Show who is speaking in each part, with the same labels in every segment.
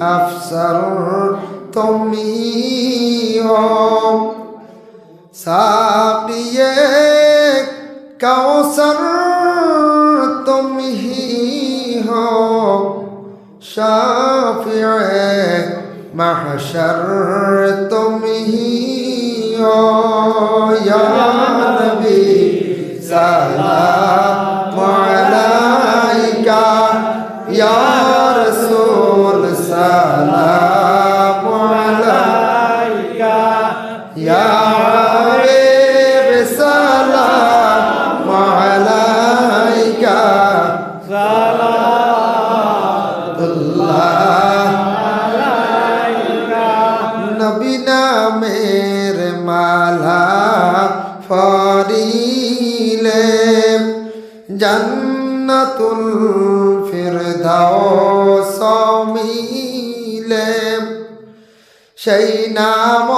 Speaker 1: أفسر تميم ساقيك كوثر تمهيه شافع محشر تمهيه يا نبي سلام عليك يا জান্নাতুল ফিরদাউস মিলে সেই নাম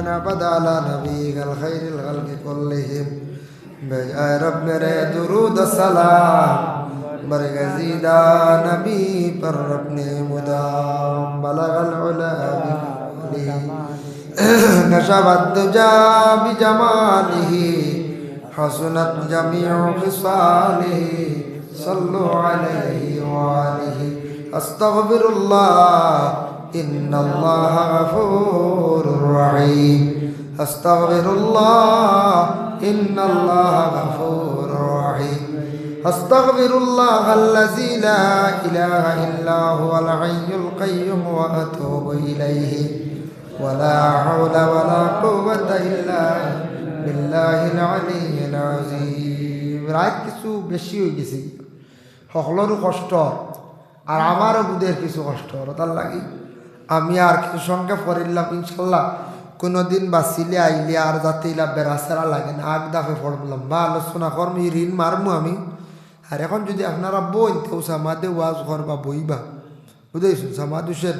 Speaker 1: ونعبد على نبيك الخير الخلق كلهم بجائے رب میرے درود سلام برگزیدہ نبی پر اپنے مدام بلغ العلا بکلی نشبت جا بجماله حسنت جميع خصاله صلوا عليه وآله أستغفر الله إن الله غفور رحيم أستغفر الله إن الله غفور رحيم أستغفر الله الذي لا إله إلا هو الحي القيوم وأتوب إليه ولا حول ولا قوة إلا بالله العلي العظيم রাত কিছু বেশি হয়ে গেছে সকলেরও কষ্ট আর আমারও বুধের কিছু কষ্ট তার লাগি আমি আর কিছু সঙ্গে পড়িলাম ইনশাল্লাহ কোনো দিন বাঁচিলে আইলে আর যাতে ইলা বেড়াচেরা লাগে না আগ দাফে পড়লাম বা আলোচনা করম ই ঋণ মারমু আমি আর এখন যদি আপনারা বই তেও সামাদে ওয়াজ করবা বইবা বুঝেছেন সামাদ হুসেন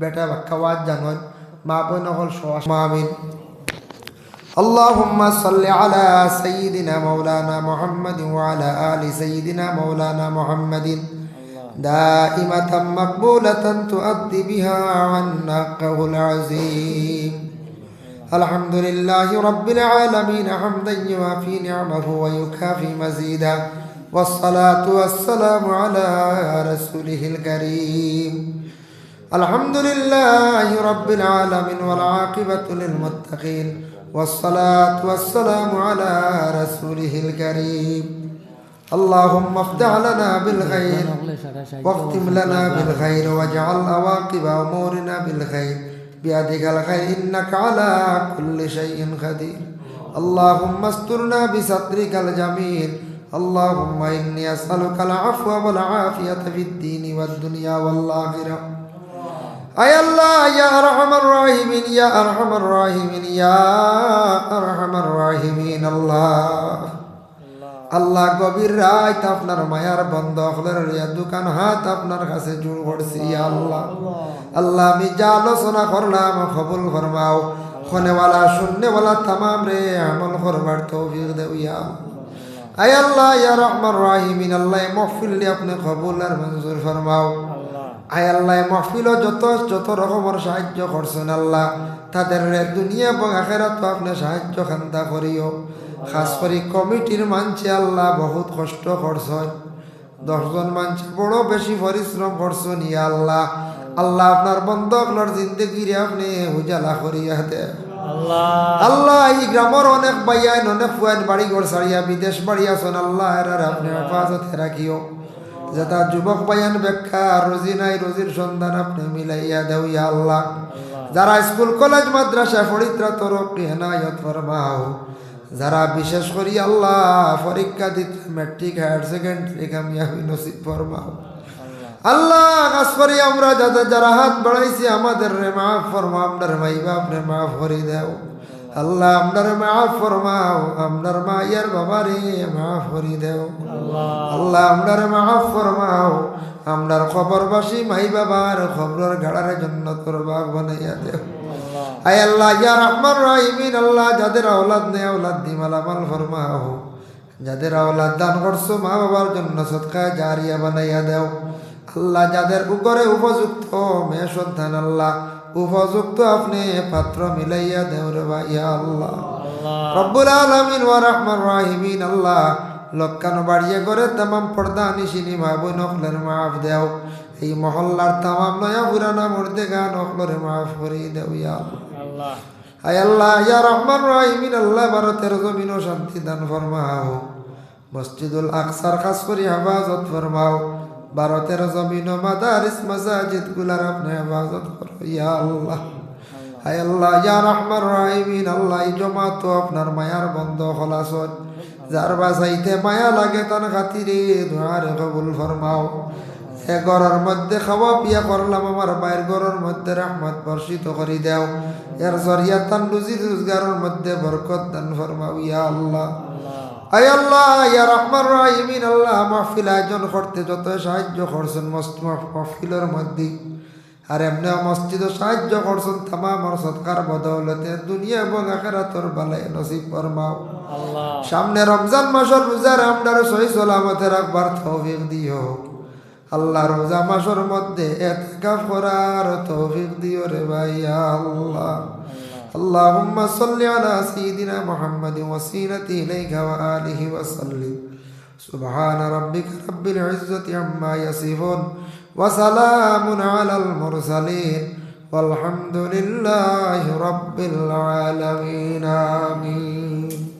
Speaker 1: বেটা বাক্কা ওয়াজ জানন মা বই নকল সওয়াস মা আমিন اللهم صل على سيدنا مولانا محمد وعلى آل سيدنا مولانا محمد دائمة مقبولة تؤدي بها عن حقه العظيم. الحمد لله رب العالمين حمدا يوافي نعمه ويكافي مزيدا. والصلاة والسلام على رسوله الكريم. الحمد لله رب العالمين والعاقبة للمتقين. والصلاة والسلام على رسوله الكريم. اللهم افتح لنا بالخير واختم لنا بالخير واجعل عواقب امورنا بالخير بيدك الخير انك على كل شيء قدير اللهم استرنا بسترك الجميل اللهم اني اسالك العفو والعافيه في الدين والدنيا والاخره اي الله يا ارحم الراحمين يا ارحم الراحمين يا ارحم الراحمين الله আল্লাহ গভীর রাত আপনার মায়ার বন্ধ হলের দোকান হাত আপনার কাছে জোর করছি আল্লাহ। আল্লাহ। আমি যা আলোচনা করলাম কবুল ফরমাও। খনেওয়ালা শূন্যওয়ালা তামাম রে আমল করবার তৌফিক দেও ইয়া আয় আল্লাহ ইয়া রহমান রাহিমিন আল্লাহ মহফিল আপনি কবুল আর মঞ্জুর ফরমাও। আয় আল্লাহ মহফিল যত যত রকমের সাহায্য করছেন আল্লাহ তাদের দুনিয়া এবং আখেরাত আপনি সাহায্য খান্তা করিও। খাস করে কমিটির মানছে আল্লাহ বহুত কষ্ট করছেন। দশজন মানুষ বড় বেশি পরিশ্রম করছেন ইয়া আল্লাহ। আল্লাহ আপনার বন্ধকলর জিন্দগিরে আপনি উজালা করিয়া দেন আল্লাহ। এই গ্রামের অনেক বাইয়ান অনেক ফুয়ান বাড়ি ঘর সারিয়া বিদেশ বাড়ি আসন আল্লাহ এরার আপনি হেফাজতে রাখিও। যেটা যুবক বায়ান ব্যাখ্যা রোজি নাই রোজির সন্ধান আপনি মিলাইয়া দেও ইয়া আল্লাহ। যারা স্কুল কলেজ মাদ্রাসা তরক্কি হেনায়ত ফরমাও। যারা বিশেষ করি আল্লাহ পরীক্ষা দিতে ম্যাট্রিক হায়ার সেকেন্ডারি কামিয়াবি নসিব ফরমাও। আল্লাহ। কাজ করি আমরা যাদের যারা হাত বাড়াইছি আমাদের রে মাফ ফরমা আপনার মাই বাপ রে মাফ করি দেও। আল্লাহ আপনার মাফ ফরমাও আপনার মাইয়ার বাবা রে মাফ করি দেও। আল্লাহ। আপনার মাফ ফরমাও আপনার খবরবাসী মাই বাবার খবরের গাড়ার জন্য তোর বাঘ বানাইয়া দেও। আয় আল্লাহ ইয়া রহমান রাহিমিন আল্লাহ যাদের আওলাদ নেই আওলাদ দি মালামাল ফরমাও। যাদের আওলাদ দান করছ মা বাবার জন্য সৎকায় জারিয়া বানাইয়া দেও। আল্লাহ যাদের উপরে উপযুক্ত মেয়ে সন্তান আল্লাহ উপযুক্ত আপনি পাত্র মিলাইয়া দেও রে ভাইয়া আল্লাহ। রব্বুল আলামিন ওয়া রহমান রাহিমিন আল্লাহ। লক্কানো বাড়িয়ে করে তামাম পর্দা নিশিনি মা বই নকলের মাফ দেও। এই মহল্লার তামাম নয়া পুরানা মর্দে গান নকলরে মাফ করি দেও ইয়া আল্লাহ। আয় আল্লাহ ইয়া রহমান রাহিমিন আল্লাহ ভারতের জমিন শান্তি দান ফরমাও। মসজিদুল আকসার খাস করি হেফাজত ফরমাও। ভারতের জমিন মাদারিস মাসাজিদগুলার আপনি হেফাজত করো, ইয়া আল্লাহ। হায় আল্লাহ, ইয়া রহমান রাহিমিন, আল্লাহ জমা তো আপনার মায়ার বন্ধ খলাসন। যার বাসাইতে মায়া লাগে তার খাতিরে দোয়ারে কবুল ফরমাও। এ ঘরের মধ্যে খাওয়া পিয়া করলাম, আমার বাইর ঘরের মধ্যে রহমত বর্ষিত করি দেও। এর জরিয়া তান রুজি রোজগারের মধ্যে বরকত দান ফরমাও, ইয়া আল্লাহ। আয় আল্লাহ ইয়া রহমান রাহিমিন আল্লাহ মাহফিল আয়োজন করতে যত সাহায্য করছেন মাহফিলের মধ্যে। আর এমনি মসজিদ সাহায্য করছেন তামামর সৎকার বদৌলতে দুনিয়া এবং আখেরাতর বালাই নসিব ফরমাও। সামনে রমজান মাসের রোজার আমদার সহি সলামতে রাখবার তৌফিক দিও। আল্লাহ রোজা মাসের মধ্যে এতকাফ করার তৌফিক দিও রে ভাইয়া আল্লাহ। اللهم صل على سيدنا محمد وسيلة إليك وآله وسلم سبحان ربك رب العزة عما يصفون وسلام على المرسلين والحمد لله رب العالمين آمين